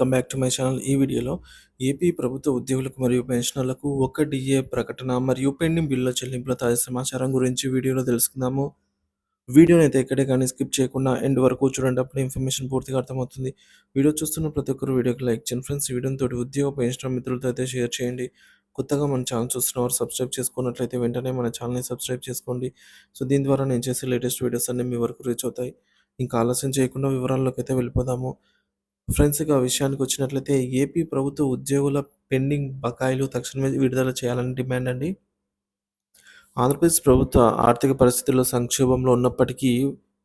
Come back to my channel. ఈ వీడియోలో AP ప్రభుత్వ ఉద్యోగులకు మరియు పెన్షనర్లకు ఒక్క డిఏ ప్రకటన మరియు పెండింగ్ బిల్లుల చెల్లింపుల తాజా సమాచారం గురించి వీడియోలో తెలుసుకుందాము. వీడియోని అయితే ఎక్కడే కానీ స్కిప్ చేయకుండా ఎండ్ వరకు చూడండి. అప్పుడు ఇన్ఫర్మేషన్ పూర్తిగా అర్థమవుతుంది. వీడియో చూస్తున్న ప్రతి ఒక్కరు వీడియోకి లైక్ చేయండి. ఫ్రెండ్స్ వీడియోతో వీడియోని తోటి ఉద్యోగ పెన్షనర్ మిత్రులతో అయితే షేర్ చేయండి. కొత్తగా మన ఛానల్ చూస్తున్నవారు సబ్స్క్రైబ్ చేసుకున్నట్లయితే వెంటనే మన ఛానల్ని సబ్స్క్రైబ్ చేసుకోండి. సో దీని ద్వారా నేను చేసే లేటెస్ట్ వీడియోస్ అన్నీ మీ వరకు రీచ్ అవుతాయి. ఇంకా ఆలస్యం చేయకుండా వివరాల్లోకి అయితే వెళ్ళిపోదాము. ఫ్రెండ్స్ ఇక విషయానికి వచ్చినట్లయితే ఏపీ ప్రభుత్వ ఉద్యోగుల పెండింగ్ బకాయిలు తక్షణమే విడుదల చేయాలని డిమాండ్ అండి. ఆంధ్రప్రదేశ్ ప్రభుత్వ ఆర్థిక పరిస్థితుల్లో సంక్షోభంలో ఉన్నప్పటికీ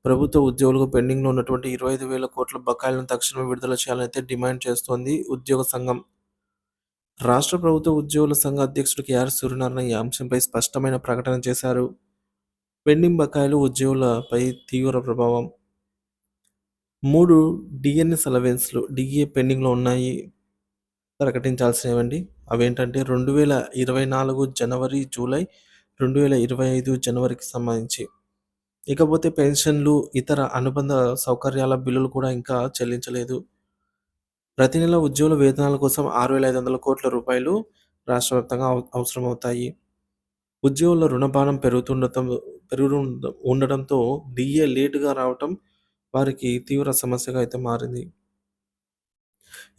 ప్రభుత్వ ఉద్యోగులకు పెండింగ్లో ఉన్నటువంటి ఇరవై ఐదు వేల కోట్ల బకాయిలను తక్షణమే విడుదల చేయాలని అయితే డిమాండ్ చేస్తోంది ఉద్యోగ సంఘం. రాష్ట్ర ప్రభుత్వ ఉద్యోగుల సంఘ అధ్యక్షుడు కేఆర్ సూర్యనారాయణ ఈ అంశంపై స్పష్టమైన ప్రకటన చేశారు. పెండింగ్ బకాయిలు ఉద్యోగులపై తీవ్ర ప్రభావం మూడు డిఎన్ఎస్ అలవెన్స్లు డిఏ పెండింగ్లో ఉన్నాయి. ప్రకటించాల్సినవండి. అవేంటంటే రెండు వేల ఇరవై నాలుగు జనవరి జూలై రెండు వేల ఇరవై ఐదు జనవరికి సంబంధించి. ఇకపోతే పెన్షన్లు ఇతర అనుబంధ సౌకర్యాల బిల్లులు కూడా ఇంకా చెల్లించలేదు. ప్రతి నెల ఉద్యోగుల వేతనాల కోసం ఆరు వేల ఐదు వందల కోట్ల రూపాయలు రాష్ట్ర వ్యాప్తంగా అవ- అవసరమవుతాయి. ఉద్యోగుల రుణభారం పెరుగుతుండటం పెరుగు ఉండడంతో డిఏ లేటుగా రావటం వారికి తీవ్ర సమస్యగా అయితే మారింది.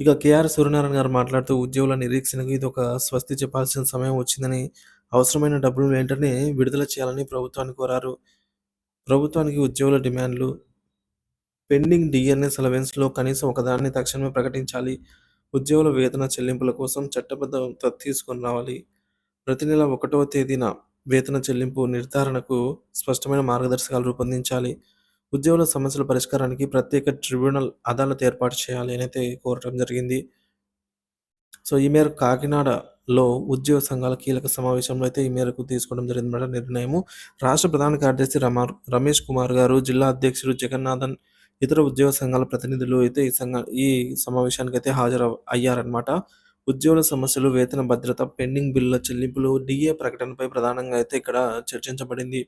ఇక కేఆర్ సూర్యనారాయణ గారు మాట్లాడుతూ ఉద్యోగుల నిరీక్షణకు ఇది ఒక స్వస్తి చెప్పాల్సిన సమయం వచ్చిందని అవసరమైన డబ్బులు వెంటనే విడుదల చేయాలని ప్రభుత్వాన్ని కోరారు. ప్రభుత్వానికి ఉద్యోగుల డిమాండ్లు పెండింగ్ డిఎన్ఎస్ అలవెన్స్లో కనీసం ఒకదాన్ని తక్షణమే ప్రకటించాలి. ఉద్యోగుల వేతన చెల్లింపుల కోసం చట్టబద్ధత తీసుకొని రావాలి. ప్రతి నెల ఒకటవ తేదీన వేతన చెల్లింపు నిర్ధారణకు స్పష్టమైన మార్గదర్శకాలు రూపొందించాలి. ఉద్యోగుల సమస్యల పరిష్కారానికి ప్రత్యేక ట్రిబ్యునల్ అదాలత్ ఏర్పాటు చేయాలి అని అయితే కోరటం జరిగింది. సో ఈ మేరకు కాకినాడలో ఉద్యోగ సంఘాల కీలక సమావేశంలో అయితే ఈ మేరకు తీసుకోవడం జరిగిందన్నమాట నిర్ణయము. రాష్ట్ర ప్రధాన కార్యదర్శి రమా రమేష్ కుమార్ గారు జిల్లా అధ్యక్షుడు జగన్నాథన్ ఇతర ఉద్యోగ సంఘాల ప్రతినిధులు అయితే ఈ సంఘ ఈ సమావేశానికి అయితే హాజరు అయ్యారనమాట ఉద్యోగుల సమస్యలు వేతన భద్రత పెండింగ్ బిల్లుల చెల్లింపులు డిఏ ప్రకటనపై ప్రధానంగా అయితే ఇక్కడ చర్చించబడింది.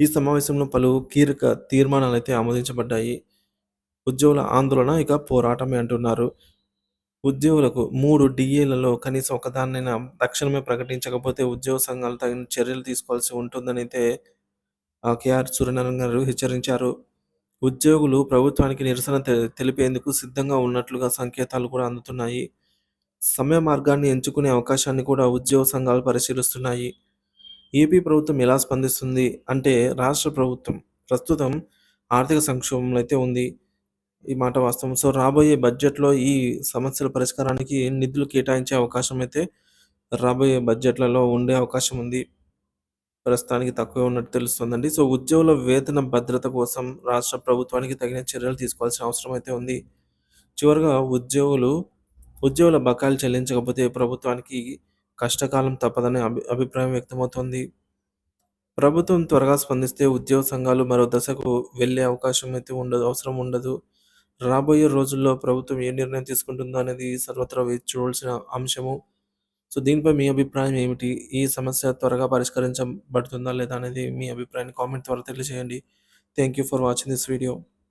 ఈ సమావేశంలో పలు కీలక తీర్మానాలు అయితే ఆమోదించబడ్డాయి. ఉద్యోగుల ఆందోళన ఇక పోరాటమే అంటున్నారు. ఉద్యోగులకు మూడు డిఏలలో కనీసం ఒకదాన్నైనా తక్షణమే ప్రకటించకపోతే ఉద్యోగ సంఘాలు తగిన చర్యలు తీసుకోవాల్సి ఉంటుందనైతే ఆ, కేఆర్ సూర్యనారాయణ గారు హెచ్చరించారు. ఉద్యోగులు ప్రభుత్వానికి నిరసన తె- తెలిపేందుకు సిద్ధంగా ఉన్నట్లుగా సంకేతాలు కూడా అందుతున్నాయి. సమయ మార్గాన్ని ఎంచుకునే అవకాశాన్ని కూడా ఉద్యోగ సంఘాలు పరిశీలిస్తున్నాయి. ఏపీ ప్రభుత్వం ఎలా స్పందిస్తుంది అంటే రాష్ట్ర ప్రభుత్వం ప్రస్తుతం ఆర్థిక సంక్షోభంలో అయితే ఉంది ఈ మాట వాస్తవం. సో రాబోయే బడ్జెట్లో ఈ సమస్యల పరిష్కారానికి నిధులు కేటాయించే అవకాశం అయితే రాబోయే బడ్జెట్లలో ఉండే అవకాశం ఉంది. ప్రస్తుతానికి తక్కువ ఉన్నట్టు తెలుస్తుందండి. సో ఉద్యోగుల వేతన భద్రత కోసం రాష్ట్ర ప్రభుత్వానికి తగిన చర్యలు తీసుకోవాల్సిన అవసరం అయితే ఉంది. చివరిగా ఉద్యోగులు ఉద్యోగుల బకాయిలు చెల్లించకపోతే ప్రభుత్వానికి కష్టకాలం తప్పదనే అభి అభిప్రాయం వ్యక్తమవుతోంది. ప్రభుత్వం త్వరగా స్పందిస్తే ఉద్యోగ సంఘాలు మరో దశకు వెళ్ళే అవకాశం అయితే ఉండదు అవసరం ఉండదు. రాబోయే రోజుల్లో ప్రభుత్వం ఏ నిర్ణయం తీసుకుంటుందో అనేది సర్వత్రా వేచి చూడాల్సిన అంశము. సో దీనిపై మీ అభిప్రాయం ఏమిటి? ఈ సమస్య త్వరగా పరిష్కరించబడుతుందా లేదా అనేది మీ అభిప్రాయాన్ని కామెంట్ ద్వారా తెలియజేయండి. Thank you for watching this video